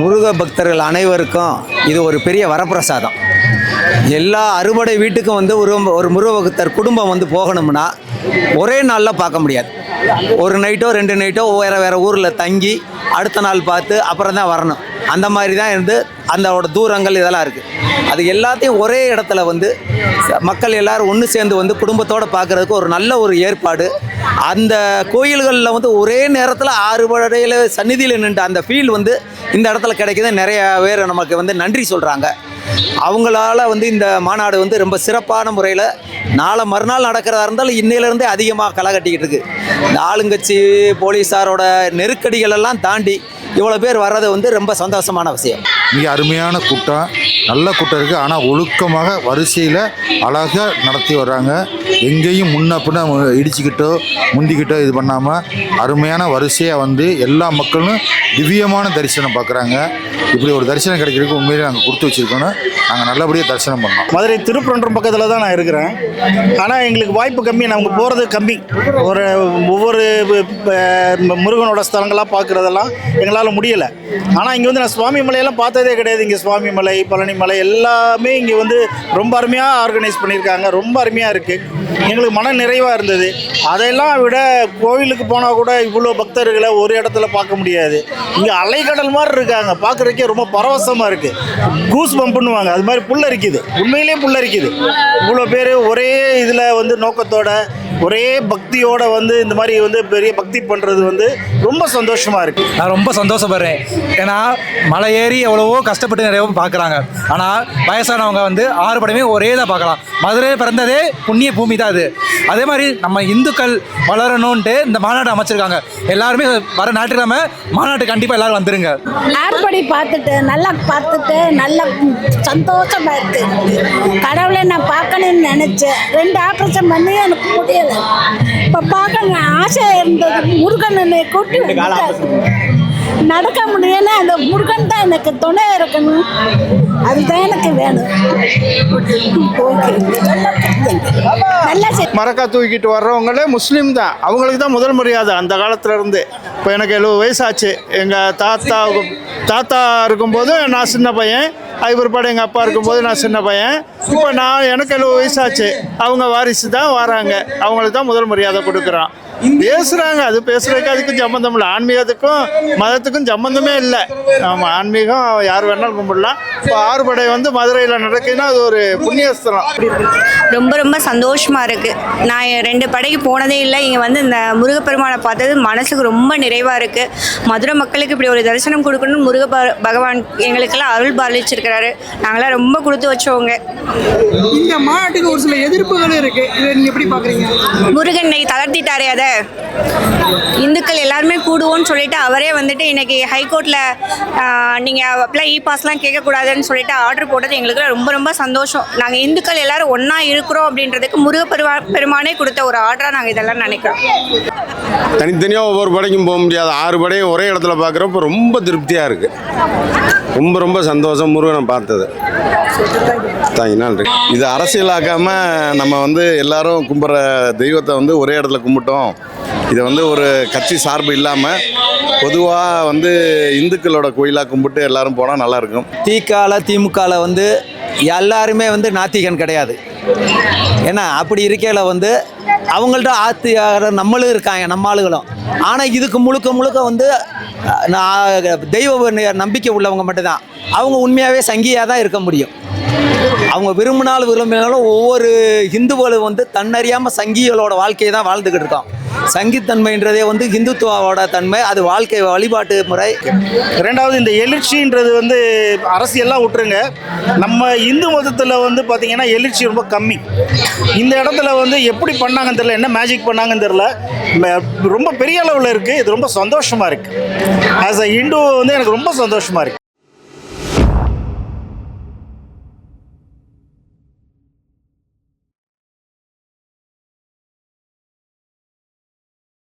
முருக பக்தர்கள் அனைவருக்கும் இது ஒரு பெரிய வரப்பிரசாதம். எல்லா அறுபடை வீட்டுக்கும் வந்து ஒரு ஒரு முருக பக்தர் குடும்பம் வந்து போகணும்னா ஒரே நாளில் பார்க்க முடியாது. ஒரு நைட்டோ ரெண்டு நைட்டோ வேறு வேறு ஊரில் தங்கி அடுத்த நாள் பார்த்து அப்புறம் தான் வரணும். அந்த மாதிரி தான் இருந்து அந்தோட தூரங்கள் இதெல்லாம் இருக்குது அது எல்லாத்தையும் ஒரே இடத்துல வந்து ச- மக்கள் எல்லாரும் ஒன்று சேர்ந்து வந்து குடும்பத்தோடு பார்க்குறதுக்கு ஒரு நல்ல ஒரு ஏற்பாடு. அந்த கோயில்களில் வந்து ஒரே நேரத்தில் ஆறு படையில் சந்நிதியில் நின்று அந்த ஃபீல் வந்து இந்த இடத்துல கிடைக்கிது. நிறைய பேர் நமக்கு வந்து நன்றி சொல்கிறாங்க அவங்களால வந்து இந்த மாநாடு வந்து ரொம்ப சிறப்பான முறையில் நாளை மறுநாள் நடக்கிறதா இருந்தாலும் இன்னையிலேருந்தே அதிகமாக களை கட்டிக்கிட்டு இருக்கு. இந்த ஆளுங்கட்சி போலீஸாரோட நெருக்கடிகள் எல்லாம் தாண்டி இவ்வளோ பேர் வர்றது வந்து ரொம்ப சந்தோஷமான விஷயம். மிக அருமையான கூட்டம். நல்ல கூட்டம் இருக்குது ஆனால் ஒழுக்கமாக வரிசையில் அழகாக நடத்தி வர்றாங்க. எங்கேயும் முன்ன பின்ன இடிச்சுக்கிட்டோ முந்திக்கிட்டோ இது பண்ணாமல் அருமையான வரிசையாக வந்து எல்லா மக்களும் திவ்யமான தரிசனம் பார்க்குறாங்க இப்படி ஒரு தரிசனம் கிடைக்கிறதுக்கு உண்மையிலே நாங்கள் கொடுத்து வச்சுருக்கோன்னு நாங்கள் நல்லபடியாக தரிசனம் பண்ணோம் மதுரை திருப்பரன்றம் பக்கத்தில் தான் நான் இருக்கிறேன். ஆனால் எங்களுக்கு வாய்ப்பு கம்மி. நமக்கு போகிறது கம்மி. ஒரு ஒவ்வொரு முருகனோட ஸ்தலங்களாக பார்க்குறதெல்லாம் எங்களால் முடியலை. ஆனால் இங்கே வந்து நான் சுவாமி மலையெல்லாம் பார்த்ததே கிடையாது. இங்கே சுவாமி மலை பழனி மலை எல்லாமே இங்கே வந்து ரொம்ப அருமையாக ஆர்கனைஸ் பண்ணியிருக்காங்க. ரொம்ப அருமையாக இருக்குது எங்களுக்கு மன நிறைவாக இருந்தது. அதையெல்லாம் விட கோவிலுக்கு போனால் கூட இவ்வளோ பக்தர்களை ஒரு இடத்துல பார்க்க முடியாது. இங்கே அலைக்கடல் மாதிரி இருக்காங்க. பார்க்குறதுக்கே ரொம்ப பரவசமாக இருக்குது கூஸ் பம்புன்னுவாங்க அது மாதிரி புல்லரிக்குது. உண்மையிலேயே புல்லரிக்குது. இவ்வளோ பேர் ஒரே இதில் வந்து நோக்கத்தோட ஒரே பக்தியோட வந்து இந்த மாதிரி வந்து பெரிய பக்தி பண்ணுறது வந்து ரொம்ப சந்தோஷமாக இருக்குது நான் ரொம்ப சந்தோஷப்படுறேன். ஏன்னா மலை ஏறி எவ்வளவோ கஷ்டப்பட்டு நிறைய பேர் பார்க்குறாங்க ஆனால் வயசானவங்க வந்து ஆறு படமே ஒரே தான் பார்க்கலாம் மதுரை பிறந்ததே புண்ணிய பூமி தான் அது. அதே மாதிரி நம்ம இந்துக்கள் வளரணும்ன்ட்டு இந்த மாநாடு அமைச்சிருக்காங்க. எல்லாருமே வர ஞாயிற்றுக்கிழமை மாநாட்டு கண்டிப்பாக எல்லாரும் வந்துருங்க. ஆர்ப்படி பார்த்துட்டு நல்லா பார்த்துட்டு நல்ல சந்தோஷமா இருக்கு. கடவுளை நான் பார்க்கணும்னு நினைச்சேன். ரெண்டு ஆப்ரேஷன் பண்ணி எனக்கு முடியல. இப்போ பார்க்க ஆசை இருந்தது. முருகன் என்னை கூட்டி. நடக்க முடியல அந்த முருகன் தான் எனக்கு துணை இருக்கணும். அதுதான் எனக்கு வேணும். ஓகே. நல்லா செய். மரக்கா தூக்கிட்டு வர்றவங்களே முஸ்லீம் தான். அவங்களுக்கு தான் முதல் மரியாதை அந்த காலத்துல இருந்து. இப்போ எனக்கு எழுபது வயசாச்சு. எங்கள் தாத்தா தாத்தா இருக்கும்போது நான் சின்ன பையன். அது பிற்பாடு எங்கள் அப்பா இருக்கும்போது நான் சின்ன பையன். இப்போ நான் எனக்கு எழுபது வயசாச்சு. அவங்க வாரிசு தான் வராங்க. அவங்களுக்கு தான் முதல் மரியாதை கொடுக்குறோம் பேசுகிறாங்க அது பேசுறதுக்கு அதுக்கும் சம்மந்தம் இல்லை. ஆன்மீகத்துக்கும் மதத்துக்கும் சம்மந்தமே இல்லை. ஆமாம் ஆன்மீகம் யார் வேணாலும் கும்பிடலாம். இப்போ ஆறுபடை வந்து மதுரையில் நடக்குதுன்னா அது ஒரு புண்ணியஸ்தலம். ரொம்ப ரொம்ப சந்தோஷமாக இருக்குது நான் ரெண்டு படைக்கு போனதே இல்லை. இங்கே வந்து இந்த முருகப்பெருமானை பார்த்தது மனசுக்கு ரொம்ப நிறைவாக இருக்குது மதுரை மக்களுக்கு இப்படி ஒரு தரிசனம் கொடுக்கணும்னு முருக பகவான் எங்களுக்கெல்லாம் அருள் பாலிச்சிருக்கிறாரு. நாங்களாம் ரொம்ப கொடுத்து வச்சவங்க. இந்த மாநாட்டுக்கு ஒரு சில எதிர்ப்புகளும் இருக்கு. இதை நீங்க எப்படி பாக்குறீங்க? முருகன் தளர்த்திட்டாரே அதை. இந்துக்கள் எல்லாருமே கூடுவோன்னு சொல்லிட்டு அவரே வந்துட்டு இன்னைக்கு ஹைகோர்ட்டில் நீங்கள் அப்பெல்லாம் இ பாஸ்லாம் கேட்கக்கூடாதுன்னு சொல்லிட்டு ஆர்டர் போட்டது எங்களுக்கு ரொம்ப ரொம்ப சந்தோஷம். நாங்கள் இந்துக்கள் எல்லாரும் ஒன்றா இருக்கிறோம் அப்படின்றதுக்கு முருக பெருமா பெருமானே கொடுத்த ஒரு ஆர்டராக நாங்கள் இதெல்லாம் நினைக்கிறோம். தனித்தனியாக ஒவ்வொரு படைக்கும் போக முடியாது. ஆறு படையும் ஒரே இடத்துல பார்க்குறப்ப ரொம்ப திருப்தியாக இருக்குது ரொம்ப ரொம்ப சந்தோஷம். முருகனை பார்த்தது. தேங்க்யூ நன்றி. இது அரசியலாக்காமல் நம்ம வந்து எல்லாரும் கும்பிட்ற தெய்வத்தை வந்து ஒரே இடத்துல கும்பிட்டோம். இதை வந்து ஒரு கட்சி சார்பு இல்லாமல் பொதுவாக வந்து இந்துக்களோட கோயிலாக கும்பிட்டு எல்லாரும் போனால் நல்லாயிருக்கும் திகால திமுகவில் வந்து எல்லாருமே வந்து நாத்திகன் கிடையாது. ஏன்னா அப்படி இருக்கையில் வந்து அவங்கள்ட்ட ஆத்தியாகிற நம்மளும் இருக்காங்க நம்ம ஆளுகளும். ஆனால் இதுக்கு முழுக்க முழுக்க வந்து நான் தெய்வ நம்பிக்கை உள்ளவங்க மட்டும்தான். அவங்க உண்மையாகவே சங்கியாக தான் இருக்க முடியும். அவங்க விரும்பினாலும் விரும்பினாலும் ஒவ்வொரு ஹிந்துக்களும் வந்து தன்னறியாமல் சங்கிகளோட வாழ்க்கையை தான் வாழ்ந்துக்கிட்டு இருக்கோம். சங்கித்தன்மைன்றதே வந்து ஹிந்துத்துவாவோட தன்மை அது வாழ்க்கை வழிபாட்டு முறை. ரெண்டாவது இந்த எழுச்சின்றது வந்து அரசியல்லாம் விட்டுருங்க. நம்ம இந்து மதத்தில் வந்து பார்த்திங்கன்னா எழுச்சி ரொம்ப கம்மி. இந்த இடத்துல வந்து எப்படி பண்ணாங்கன்னு தெரில என்ன மேஜிக் பண்ணாங்கன்னு தெரில ரொம்ப பெரிய அளவில் இருக்குது இது ரொம்ப சந்தோஷமாக இருக்குது ஆஸ் அ இந்து வந்து எனக்கு ரொம்ப சந்தோஷமாக இருக்குது